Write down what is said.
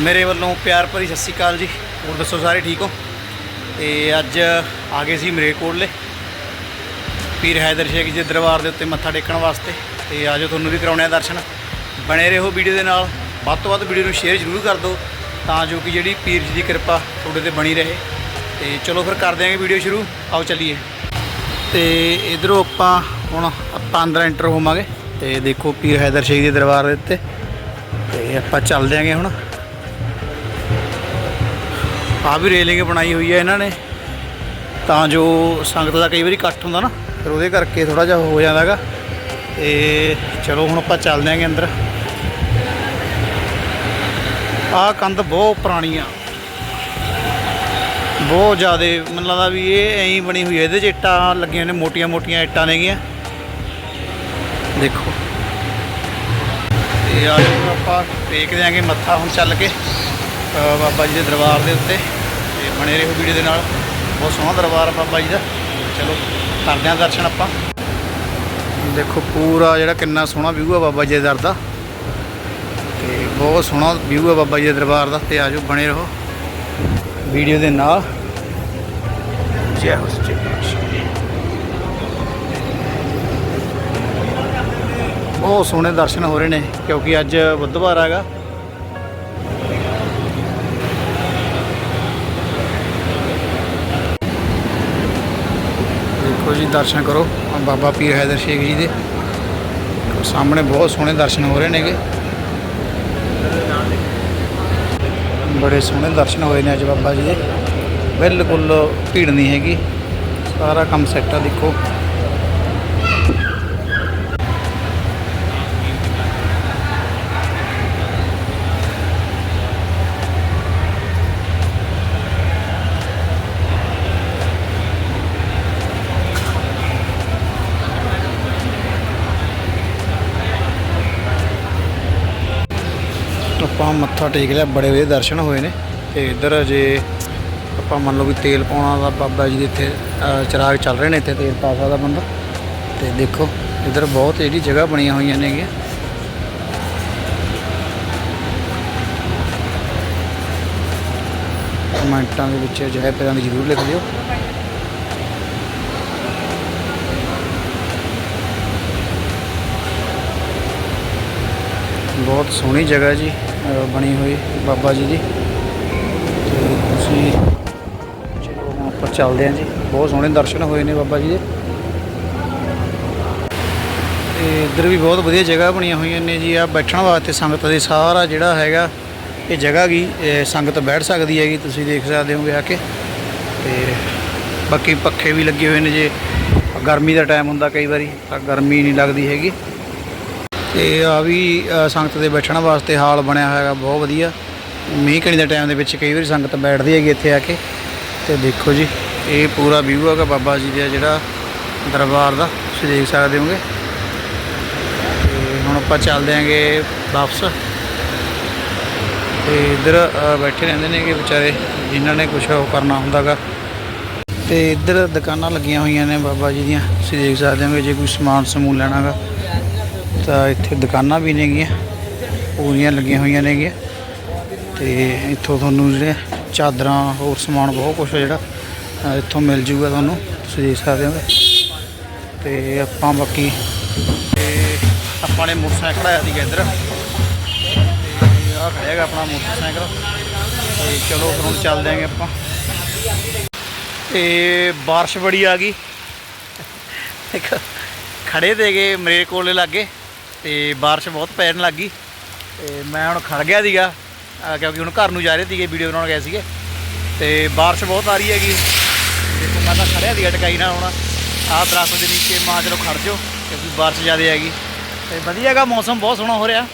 ਮੇਰੇ ਵੱਲੋਂ ਪਿਆਰ ਭਰੀ ਸਤਿ ਸ਼੍ਰੀ ਅਕਾਲ ਜੀ। ਹੋਰ ਦੱਸੋ ਸਾਰੇ ਠੀਕ ਹੋ? ਤੇ ਅੱਜ ਆ ਗਏ ਸੀ ਮਰੇਕੋਟਲੇ। ਪੀਰ ਹੈਦਰ ਸ਼ੇਖ ਜੀ ਦਰਬਾਰ ਦੇ ਉੱਤੇ ਮੱਥਾ ਟੇਕਣ ਵਾਸਤੇ ਤੇ ਆਜੋ ਤੁਹਾਨੂੰ ਵੀ ਕਰਾਉਣੇ ਆ ਦਰਸ਼ਨ। ਬਣੇ ਰਹੋ ਵੀਡੀਓ ਦੇ ਨਾਲ। ਵੱਧ ਤੋਂ ਵੱਧ ਵੀਡੀਓ ਨੂੰ ਸ਼ੇਅਰ ਜ਼ਰੂਰ ਕਰ ਦਿਓ ਤਾਂ ਜੋ ਕਿ ਜਿਹੜੀ ਪੀਰ ਜੀ ਦੀ ਕਿਰਪਾ ਤੁਹਾਡੇ ਤੇ ਬਣੀ ਰਹੇ। ਤੇ ਚਲੋ ਫਿਰ ਕਰ ਦਿਆਂਗੇ ਵੀਡੀਓ ਸ਼ੁਰੂ। ਆਓ ਚੱਲੀਏ। ਤੇ ਇਧਰੋਂ ਆਪਾਂ ਹੁਣ ਆਪਾਂ ਅੰਦਰ ਐਂਟਰ ਹੋਵਾਂਗੇ। ਤੇ ਦੇਖੋ ਪੀਰ ਹੈਦਰ ਸ਼ੇਖ ਦੇ ਦਰਬਾਰ ਦੇ ਉੱਤੇ। ਤੇ ਆਪਾਂ ਚੱਲ ਦਿਆਂਗੇ ਹੁਣ। ਆ ਵੀ ਰੇਲਿੰਗ ਬਣਾਈ ਹੋਈ ਹੈ ਇਹਨਾਂ ਨੇ। ਤਾਂ ਜੋ ਸੰਗਤ ਦਾ ਕਈ ਵਾਰੀ ਇਕੱਠ ਹੁੰਦਾ ਨਾ, ਫਿਰ ਉਹਦੇ ਕਰਕੇ ਥੋੜਾ ਜਿਹਾ ਹੋ ਜਾਂਦਾ ਹੈਗਾ ਤੇ ਚਲੋ ਹੁਣ ਆਪਾਂ ਚੱਲਦੇ ਆਂਗੇ ਅੰਦਰ। ਆਹ ਕੰਧ ਬਹੁਤ ਪੁਰਾਣੀ ਆ। ਬਹੁਤ ਜ਼ਿਆਦਾ, ਮੈਨੂੰ ਲੱਗਦਾ ਵੀ ਇਹ ਐਂ ਬਣੀ ਹੋਈ ਹੈ ਇਹਦੇ 'ਚ ਇੱਟਾਂ ਲੱਗੀਆਂ ਨੇ ਮੋਟੀਆਂ ਮੋਟੀਆਂ ਇੱਟਾਂ ਨੇਗੀਆਂ। ਦੇਖੋ। ਤੇ ਆ ਜਾਓ ਆਪਾਂ ਟੇਕ ਦਿਆਂਗੇ ਮੱਥਾ ਹੁਣ ਚੱਲ ਕੇ। ਬਾਬਾ ਜੀ ਦੇ ਦਰਬਾਰ ਦੇ ਉੱਤੇ ਤੇ ਬਣੇ ਰਹੋ ਵੀਡੀਓ ਦੇ ਨਾਲ। ਬਹੁਤ ਸੋਹਣਾ ਦਰਬਾਰ ਆ ਬਾਬਾ ਜੀ ਦਾ। ਚਲੋ, ਕਰਦੇ ਹਾਂ ਦਰਸ਼ਨ ਆਪਾਂ। ਦੇਖੋ, ਪੂਰਾ ਜਿਹੜਾ ਕਿੰਨਾ ਸੋਹਣਾ ਵਿਊ ਆ ਬਾਬਾ ਜੀ ਦੇ ਦਰ ਦਾ। ਤੇ ਬਹੁਤ ਸੋਹਣਾ ਵਿਊ ਆ ਬਾਬਾ ਜੀ ਦੇ ਦਰਬਾਰ ਦਾ ਤੇ ਆਜੋ ਬਣੇ ਰਹੋ ਵੀਡੀਓ ਦੇ ਨਾਲ। ਜੈ ਹੋ ਸੱਚੇ ਬਹੁਤ ਸੋਹਣੇ ਦਰਸ਼ਨ ਹੋ ਰਹੇ ਨੇ ਕਿਉਂਕਿ ਅੱਜ ਬੁੱਧਵਾਰ ਹੈਗਾ। ਦੇਖੋ ਜੀ, ਦਰਸ਼ਨ ਕਰੋ। ਬਾਬਾ ਪੀਰ ਹੈਦਰ ਸ਼ੇਖ ਜੀ ਦੇ। ਸਾਹਮਣੇ ਬਹੁਤ ਸੋਹਣੇ ਦਰਸ਼ਨ ਹੋ ਰਹੇ ਨੇਗੇ। ਬੜੇ ਸੋਹਣੇ ਦਰਸ਼ਨ ਹੋਏ ਨੇ ਅੱਜ ਬਾਬਾ ਜੀ ਦੇ। ਬਿਲਕੁਲ ਭੀੜ ਨਹੀਂ ਹੈਗੀ। ਸਾਰਾ ਕੰਮ ਸੈੱਟ ਆ, ਦੇਖੋ। ਆਪਾਂ ਮੱਥਾ ਟੇਕ ਲਿਆ ਬੜੇ ਵਧੀਆ ਦਰਸ਼ਨ ਹੋਏ ਨੇ। ਤੇ ਇੱਧਰ ਜੇ ਆਪਾਂ ਮੰਨ ਲਓ ਵੀ ਤੇਲ ਪਾਉਣਾ ਦਾ ਬਾਬਾ ਜੀ ਦੇ ਇੱਥੇ ਅ, ਚਿਰਾਗ ਚੱਲ ਰਹੇ ਨੇ ਇੱਥੇ ਤੇਲ ਪਾ ਸਕਦਾ ਬੰਦਾ। ਤੇ ਦੇਖੋ ਇੱਧਰ ਬਹੁਤ ਜਿਹੜੀ ਜਗ੍ਹਾ ਬਣੀਆਂ ਹੋਈਆਂ ਨੇਗੀਆਂ ਕਮੈਂਟਾਂ ਦੇ ਵਿੱਚ ਜੈ ਪਿਆਰਾਂ ਦੀ ਜ਼ਰੂਰ ਲਿਖ ਦਿਓ। ਬਹੁਤ ਸੋਹਣੀ ਜਗ੍ਹਾ ਜੀ। ਬਣੀ ਹੋਈ ਬਾਬਾ ਜੀ ਦੀ। ਤੇ ਤੁਸੀਂ ਚਲੋ ਹੁਣ ਉੱਪਰ ਚੱਲਦੇ ਹਾਂ ਜੀ। ਬਹੁਤ ਸੋਹਣੇ ਦਰਸ਼ਨ ਹੋਏ ਨੇ ਬਾਬਾ ਜੀ ਦੇ। ਤੇ ਇੱਧਰ ਵੀ ਬਹੁਤ ਵਧੀਆ ਜਗ੍ਹਾ ਬਣੀਆਂ ਹੋਈਆਂ ਨੇ ਜੀ। ਆ ਬੈਠਣ ਵਾਸਤੇ ਸੰਗਤ ਦੇ ਸਾਰਾ ਜਿਹੜਾ ਹੈਗਾ, ਇਹ ਜਗ੍ਹਾ ਗੀ ਸੰਗਤ ਬੈਠ ਸਕਦੀ ਹੈਗੀ, ਤੁਸੀਂ ਦੇਖ ਸਕਦੇ ਹੋਗੇ ਆ ਕੇ। ਤੇ ਬਾਕੀ ਪੱਖੇ ਵੀ ਲੱਗੇ ਹੋਏ ਨੇ ਜੇ। ਗਰਮੀ ਦਾ ਟਾਈਮ ਹੁੰਦਾ ਕਈ ਵਾਰੀ, ਤਾਂ ਗਰਮੀ ਨਹੀਂ ਲੱਗਦੀ ਹੈਗੀ। ਤੇ ਆ ਵੀ ਸੰਗਤ ਦੇ ਬੈਠਣ ਵਾਸਤੇ ਹਾਲ ਬਣਿਆ ਹੋਇਆ ਹੈਗਾ, ਬਹੁਤ ਵਧੀਆ। ਮੀਂਹ ਕਣੀ ਦੇ ਟਾਈਮ ਦੇ ਵਿੱਚ ਕਈ ਵਾਰੀ ਸੰਗਤ ਬੈਠਦੀ ਹੈਗੀ ਇੱਥੇ ਆ ਕੇ। ਤੇ ਦੇਖੋ ਜੀ, ਇਹ ਪੂਰਾ ਵਿਊ ਹੈਗਾ ਬਾਬਾ ਜੀ ਦਾ ਜਿਹੜਾ ਦਰਬਾਰ ਦਾ, ਤੁਸੀਂ ਦੇਖ ਸਕਦੇ ਹੋਗੇ। ਤੇ ਹੁਣ ਆਪਾਂ ਚੱਲਦੇ ਆਂਗੇ ਵਾਪਸ। ਤੇ ਇੱਧਰ ਬੈਠੇ ਰਹਿੰਦੇ ਨੇਗੇ ਵਿਚਾਰੇ, ਜਿਨ੍ਹਾਂ ਨੇ ਕੁਝ ਉਹ ਕਰਨਾ ਹੁੰਦਾਗਾ। ਤੇ ਇੱਧਰ ਦੁਕਾਨਾਂ ਲੱਗੀਆਂ ਹੋਈਆਂ ਨੇ ਬਾਬਾ ਜੀ ਦੀਆਂ, ਤੁਸੀਂ ਦੇਖ ਸਕਦੇ ਹੋਗੇ, ਜੇ ਕੋਈ ਸਮਾਨ ਸਮੂਨ ਲੈਣਾਗਾ। ਤਾਂ ਇੱਥੇ ਦੁਕਾਨਾਂ ਵੀ ਨੇਗੀਆਂ, ਪੂਰੀਆਂ ਲੱਗੀਆਂ ਹੋਈਆਂ ਨੇਗੀਆਂ। ਤੇ ਇੱਥੋਂ ਤੁਹਾਨੂੰ ਜਿਹੜੇ ਚਾਦਰਾਂ, ਹੋਰ ਸਮਾਨ ਬਹੁਤ ਕੁਝ ਜਿਹੜਾ ਇੱਥੋਂ ਮਿਲ ਜੂਗਾ ਤੁਹਾਨੂੰ, ਤੁਸੀਂ ਦੇਖ ਸਕਦੇ ਹੋ। ਤੇ ਆਪਾਂ ਬਾਕੀ, ਤੇ ਆਪਾਂ ਨੇ ਮੋਟਰਸਾਈਕਲ ਆਇਆ ਸੀਗਾ ਇੱਧਰ। ਤੇ ਆਹ ਖੜਿਆ ਹੈਗਾ ਆਪਣਾ ਮੋਟਰਸਾਈਕਲ। ਤੇ ਚਲੋ ਫਿਰ ਹੁਣ ਚੱਲਦੇ ਆਂਗੇ ਆਪਾਂ। ਤੇ ਬਾਰਿਸ਼ ਬੜੀ ਆ ਗਈ। ਇੱਕ ਖੜੇ ਗਏ ਮਰੇ ਕੋਲੇ ਲੱਗੇ। ਤੇ ਬਾਰਿਸ਼ ਬਹੁਤ ਪੈਣ ਲੱਗ ਗਈ ਤੇ ਮੈਂ ਹੁਣ ਖੜ ਗਿਆ ਸੀਗਾ ਕਿਉਂਕਿ ਹੁਣ ਘਰ ਨੂੰ ਜਾ ਰਹੇ ਸੀਗੇ ਵੀਡੀਓ ਬਣਾਉਣ ਗਏ ਸੀਗੇ। ਤੇ ਬਾਰਿਸ਼ ਬਹੁਤ ਆ ਰਹੀ ਹੈਗੀ। ਦੇਖੋ, ਮੈਂ ਤਾਂ ਖੜਿਆ ਸੀਗਾ ਟਕਾਈ ਨਾਲ ਹੁਣ। ਆਹ ਦਰਖਤ ਦੇ ਨੀਚੇ ਮਾਂ ਚਲੋ ਖੜ ਜਾਓ, ਕਿਉਂਕਿ ਬਾਰਿਸ਼ ਜ਼ਿਆਦਾ ਹੈਗੀ। ਤੇ ਵਧੀਆ ਹੈਗਾ, ਮੌਸਮ ਬਹੁਤ ਸੋਹਣਾ ਹੋ ਰਿਹਾ।